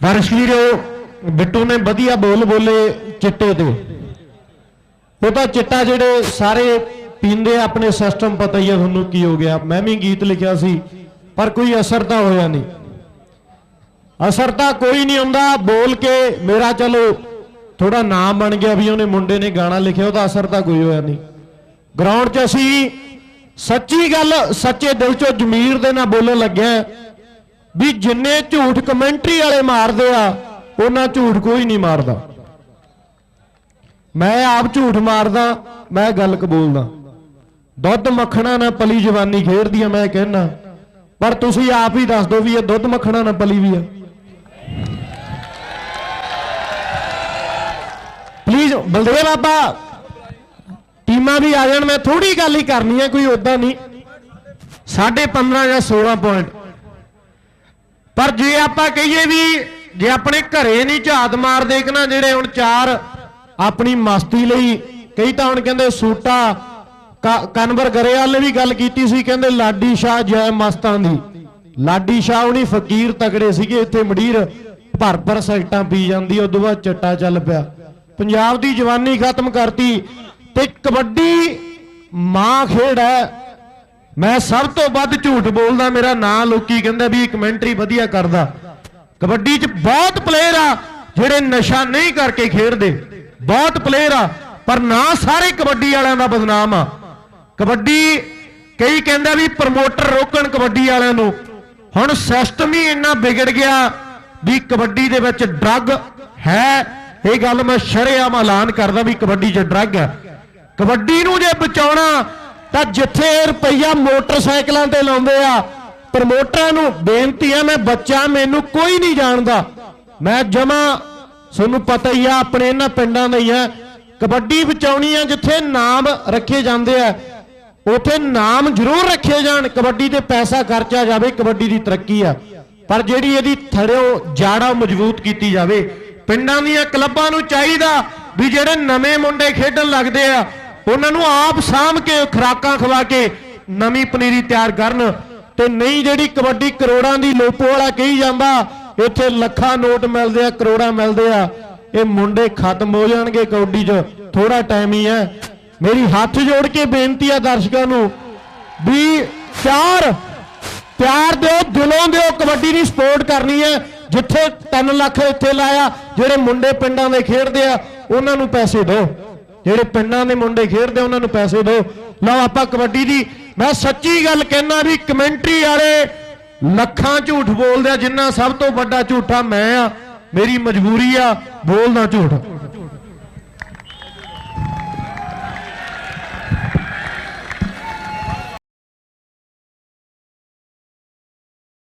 ਵਰਸ਼ਵੀਰੋ ਬਿੱਟੂ ਨੇ ਵਧੀਆ ਬੋਲ ਬੋਲੇ ਚਿੱਟੇ ਤੇ। ਉਹ ਤਾਂ ਚਿੱਟਾ ਜਿਹੜੇ ਸਾਰੇ ਪੀਂਦੇ ਆਪਣੇ ਸਿਸਟਮ ਪਤਾ ਹੀ ਆ ਤੁਹਾਨੂੰ ਕੀ ਹੋ ਗਿਆ। ਮੈਂ ਵੀ ਗੀਤ ਲਿਖਿਆ ਸੀ, ਪਰ ਕੋਈ ਅਸਰ ਤਾਂ ਹੋਇਆ ਨਹੀਂ। ਅਸਰ ਤਾਂ ਕੋਈ ਨਹੀਂ ਹੁੰਦਾ ਬੋਲ ਕੇ ਮੇਰਾ ਚਲੋ ਥੋੜਾ ਨਾਮ ਬਣ ਗਿਆ ਵੀ ਉਹਨੇ ਮੁੰਡੇ ਨੇ ਗਾਣਾ ਲਿਖਿਆ, ਉਹਦਾ ਅਸਰ ਤਾਂ ਕੋਈ ਹੋਇਆ ਨਹੀਂ। ਗਰਾਊਂਡ 'ਚ ਅਸੀਂ ਸੱਚੀ ਗੱਲ, ਸੱਚੇ ਦਿਲ 'ਚੋਂ ਜ਼ਮੀਰ ਦੇ ਨਾਲ ਬੋਲਣ ਲੱਗਿਆ। ਵੀ ਜਿੰਨੇ ਝੂਠ ਕਮੈਂਟਰੀ ਵਾਲੇ ਮਾਰਦੇ ਆ, ਉਹਨਾਂ ਝੂਠ ਕੋਈ ਨਹੀਂ ਮਾਰਦਾ। ਮੈਂ ਆਪ ਝੂਠ ਮਾਰਦਾ, ਮੈਂ ਗੱਲ ਕਬੂਲਦਾ ਦੁੱਧ ਮੱਖਣਾ ਨਾ ਪਲੀ ਜਵਾਨੀ ਖੇਡਦੀ ਆ, ਮੈਂ ਕਹਿਣਾ ਪਰ ਤੁਸੀਂ ਆਪ ਹੀ ਦੱਸ ਦਿਓ ਵੀ ਇਹ ਦੁੱਧ ਮੱਖਣਾ ਨਾ ਪਲੀ ਵੀ ਆ। ਪਲੀਜ਼ ਬਲਦੇਵ ਬਾਬਾ, ਟੀਮਾਂ ਵੀ ਆ ਜਾਣ, ਮੈਂ ਥੋੜੀ ਗੱਲ ਹੀ ਕਰਨੀ ਹੈ ਕੋਈ ਉਦਾਂ ਨਹੀਂ। ਸਾਢੇ 15 ਜਾਂ 16 ਪੁਆਇੰਟ ਪਰ ਜੇ ਆਪਾਂ ਕਹੀਏ ਵੀ ਜੇ ਆਪਣੇ ਘਰੇ ਨਹੀਂ ਝਾਤ ਮਾਰਦੇ ਕਿ ਨਾ ਜਿਹੜੇ ਹੁਣ ਚਾਰ ਆਪਣੀ ਮਸਤੀ ਲਈ, ਕਈ ਤਾਂ ਹੁਣ ਕਹਿੰਦੇ ਸੂਟਾ, ਕ- ਕਨਵਰ ਗਰੇਵਾਲ ਨੇ ਵੀ ਗੱਲ ਕੀਤੀ ਸੀ, ਕਹਿੰਦੇ ਲਾਡੀ ਸ਼ਾਹ ਜੈ ਮਸਤਾਂ ਦੀ। ਲਾਡੀ ਸ਼ਾਹ ਉਹਨੀ ਫਕੀਰ ਤਗੜੇ ਸੀਗੇ, ਇੱਥੇ ਮੜੀਰ ਭਰ ਭਰ ਸੈਕਟਾਂ ਪੀ ਜਾਂਦੀ, ਉਦੋਂ ਬਾਅਦ ਚੱਟਾ ਚੱਲ ਪਿਆ। ਪੰਜਾਬ ਦੀ ਜਵਾਨੀ ਖਤਮ ਕਰਤੀ ਤੇ ਕਬੱਡੀ ਮਾਂ ਖੇਡ ਹੈ। ਮੈਂ ਸਭ ਤੋਂ ਵੱਧ ਝੂਠ ਬੋਲਦਾ, ਮੇਰਾ ਨਾਂ ਲੋਕੀ ਕਹਿੰਦੇ ਵੀ ਕਮੈਂਟਰੀ ਵਧੀਆ ਕਰਦਾ। ਕਬੱਡੀ 'ਚ ਬਹੁਤ ਪਲੇਅਰ ਆ ਜਿਹੜੇ ਨਸ਼ਾ ਨਹੀਂ ਕਰਕੇ ਖੇਡਦੇ। ਬਹੁਤ ਪਲੇਅਰ ਆ, ਪਰ ਨਾ ਸਾਰੇ ਕਬੱਡੀ ਵਾਲਿਆਂ ਦਾ ਬਦਨਾਮ ਆ। ਕਬੱਡੀ ਕਈ ਕਹਿੰਦਾ ਵੀ ਪ੍ਰਮੋਟਰ ਰੋਕਣ ਕਬੱਡੀ ਵਾਲਿਆਂ ਨੂੰ। ਹੁਣ ਸਿਸਟਮ ਹੀ ਇੰਨਾ ਵਿਗੜ ਗਿਆ ਵੀ ਕਬੱਡੀ ਦੇ ਵਿੱਚ ਡਰੱਗ ਹੈ। ਇਹ ਗੱਲ ਮੈਂ ਸ਼ਰੇਆਮ ਐਲਾਨ ਕਰਦਾ ਵੀ ਕਬੱਡੀ 'ਚ ਡਰੱਗ ਹੈ। ਕਬੱਡੀ ਨੂੰ ਜੇ ਬਚਾਉਣਾ ਤਾਂ ਜਿੱਥੇ ਰੁਪਈਆ ਮੋਟਰਸਾਈਕਲਾਂ ਤੇ ਲਾਉਂਦੇ ਆ, ਪ੍ਰਮੋਟਰਾਂ ਨੂੰ ਬੇਨਤੀ ਆ, ਮੈਂ ਬੱਚਾ ਮੈਨੂੰ ਕੋਈ ਨਹੀਂ ਜਾਣਦਾ। ਮੈਂ ਜਮਾ, ਤੁਹਾਨੂੰ ਪਤਾ ਹੀ ਆ, ਆਪਣੇ ਇਹਨਾਂ ਪਿੰਡਾਂ ਦਾ ਹੀ ਆ। ਕਬੱਡੀ ਬਚਾਉਣੀ ਆ ਜਿੱਥੇ ਨਾਮ ਰੱਖੇ ਜਾਂਦੇ ਆ, ਉਥੇ ਨਾਮ ਜ਼ਰੂਰ ਰੱਖੇ ਜਾਣ, ਕਬੱਡੀ ਤੇ ਪੈਸਾ ਖਰਚਿਆ ਜਾਵੇ, ਕਬੱਡੀ ਦੀ ਤਰੱਕੀ ਆ। ਪਰ ਜਿਹੜੀ ਇਹਦੀ ਥੜਿਓ ਜਾੜਾ ਮਜ਼ਬੂਤ ਕੀਤੀ ਜਾਵੇ, ਪਿੰਡਾਂ ਦੀਆਂ ਕਲੱਬਾਂ ਨੂੰ ਚਾਹੀਦਾ ਵੀ ਜਿਹੜੇ ਨਵੇਂ ਮੁੰਡੇ ਖੇਡਣ ਲੱਗਦੇ ਆ ਉਹਨਾਂ ਨੂੰ ਆਪ ਸਾਂਭ ਕੇ, ਖੁਰਾਕਾਂ ਖਵਾ ਕੇ ਨਵੀਂ ਪਨੀਰੀ ਤਿਆਰ ਕਰਨ। ਤੇ ਨਹੀਂ ਜਿਹੜੀ ਕਬੱਡੀ ਕਰੋੜਾਂ ਦੀ ਲੋਪੋ ਵਾਲਾ ਕਹੀ ਜਾਂਦਾ, ਇੱਥੇ ਲੱਖਾਂ ਨੋਟ ਮਿਲਦੇ ਆ, ਕਰੋੜਾਂ ਮਿਲਦੇ ਆ। ਇਹ ਮੁੰਡੇ ਖਤਮ ਹੋ ਜਾਣਗੇ ਕਬੱਡੀ 'ਚ। ਥੋੜਾ ਟਾਈਮ ਹੀ ਹੈ। ਮੇਰੀ ਹੱਥ ਜੋੜ ਕੇ ਬੇਨਤੀ ਆ ਦਰਸ਼ਕਾਂ ਨੂੰ ਵੀ ਪਿਆਰ ਪਿਆਰ ਦਿਓ, ਦਿਲੋਂ ਦਿਓ ਕਬੱਡੀ ਦੀ ਸਪੋਰਟ ਕਰਨੀ ਹੈ। ਜਿੱਥੇ 3 ਲੱਖ ਇੱਥੇ ਲਾਇਆ, ਜਿਹੜੇ ਮੁੰਡੇ ਪਿੰਡਾਂ ਦੇ ਖੇਡਦੇ ਆ, ਉਹਨਾਂ ਨੂੰ ਪੈਸੇ ਦਿਓ। ਜਿਹੜੇ ਪਿੰਡਾਂ ਦੇ ਮੁੰਡੇ ਖੇਡਦੇ ਉਹਨਾਂ ਨੂੰ ਪੈਸੇ ਦਿਓ। ਲਓ ਆਪਾਂ ਕਬੱਡੀ ਦੀ। ਮੈਂ ਸੱਚੀ ਗੱਲ ਕਹਿਣਾ ਵੀ ਕਮੈਂਟਰੀ ਵਾਲੇ ਲੱਖਾਂ ਝੂਠ ਬੋਲਦੇ ਆ, ਜਿੰਨਾ ਸਭ ਤੋਂ ਵੱਡਾ ਝੂਠਾ ਮੈਂ ਆ। ਮੇਰੀ ਮਜਬੂਰੀ ਆ, ਬੋਲਦਾ ਝੂਠ।